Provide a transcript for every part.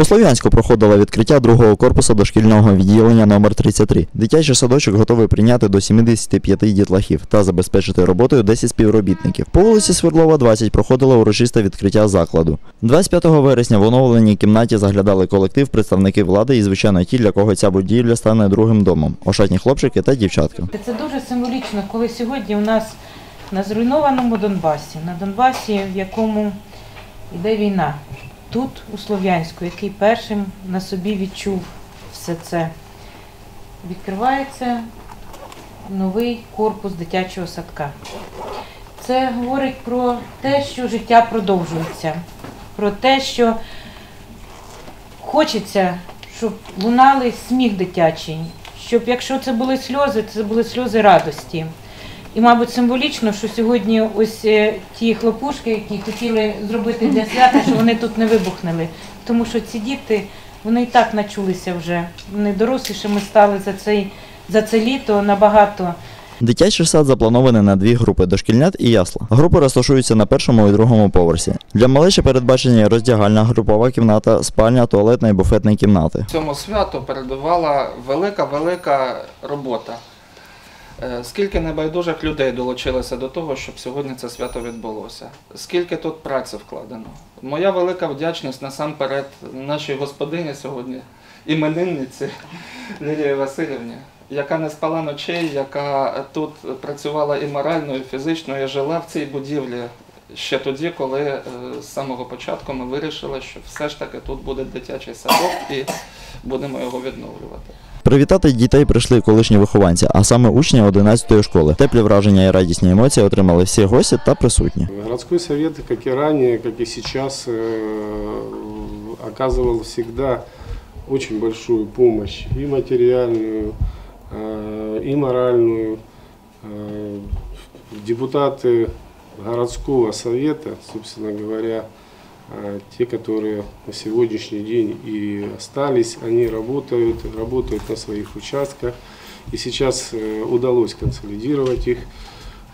У Слов'янську проходило відкриття другого корпусу дошкільного відділення номер 33. Дитячий садочок готовий прийняти до 75 дітлахів та забезпечити роботою 10 співробітників. По вулиці Свердлова 20 проходило урочисте відкриття закладу. 25 вересня в оновленій кімнаті заглядали колектив, представники влади і, звичайно, ті, для кого ця будівля стане другим домом. Ошатні хлопчики та дівчатка. Це дуже символічно, коли сьогодні у нас на зруйнованому Донбасі, на Донбасі, в якому йде війна, тут, у Слов'янську, який першим на собі відчув все це, відкривається новий корпус дитячого садка. Це говорить про те, що життя продовжується, про те, що хочеться, щоб лунали сміх дитячий, щоб якщо це були сльози, це були сльози радості. І, мабуть, символічно, що сьогодні ось е, ті хлопушки, які хотіли зробити для свята, що вони тут не вибухнули. Тому що ці діти, вони і так начулися вже. Вони дорослішими стали за цей за це літо набагато. Дитячий сад запланований на дві групи дошкільнят і ясла. Групи розташуються на першому і другому поверсі. Для малечі передбачені роздягальна групова кімната, спальня, туалетна і буфетна кімнати. Цьому святу передувала велика-велика робота. Е, Скільки небайдужих людей долучилося до того, щоб сьогодні це свято відбулося? Скільки тут праці вкладено? Моя велика вдячність насамперед нашій господині сьогодні, іменинниці Лілії Васильівні, яка не спала ночей, яка тут працювала і морально, і фізично, і жила в цій будівлі ще тоді, коли е, з самого початку ми вирішили, що все ж таки тут буде дитячий садок і будемо його відновлювати. Привітати дітей прийшли колишні вихованці, а саме учні 11-ї школи. Теплі враження і радісні емоції отримали всі гості та присутні. Городской совет, как и ранее, как и сейчас, э, оказывал всегда очень большую помощь и материальную, э, и моральную. Э, Депутаты городского совета, собственно говоря, э, те, которые на сегодняшний день и остались, они работают, работают на своих участках. И сейчас э, удалось консолидировать их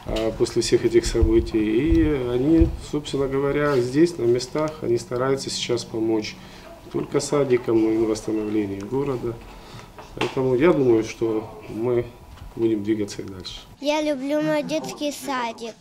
а, после всех этих событий. И они, собственно говоря, здесь, на местах, они стараются сейчас помочь только садикам, но и на восстановлении города. Поэтому я думаю, что мы будем двигаться и дальше. Я люблю мой детский садик.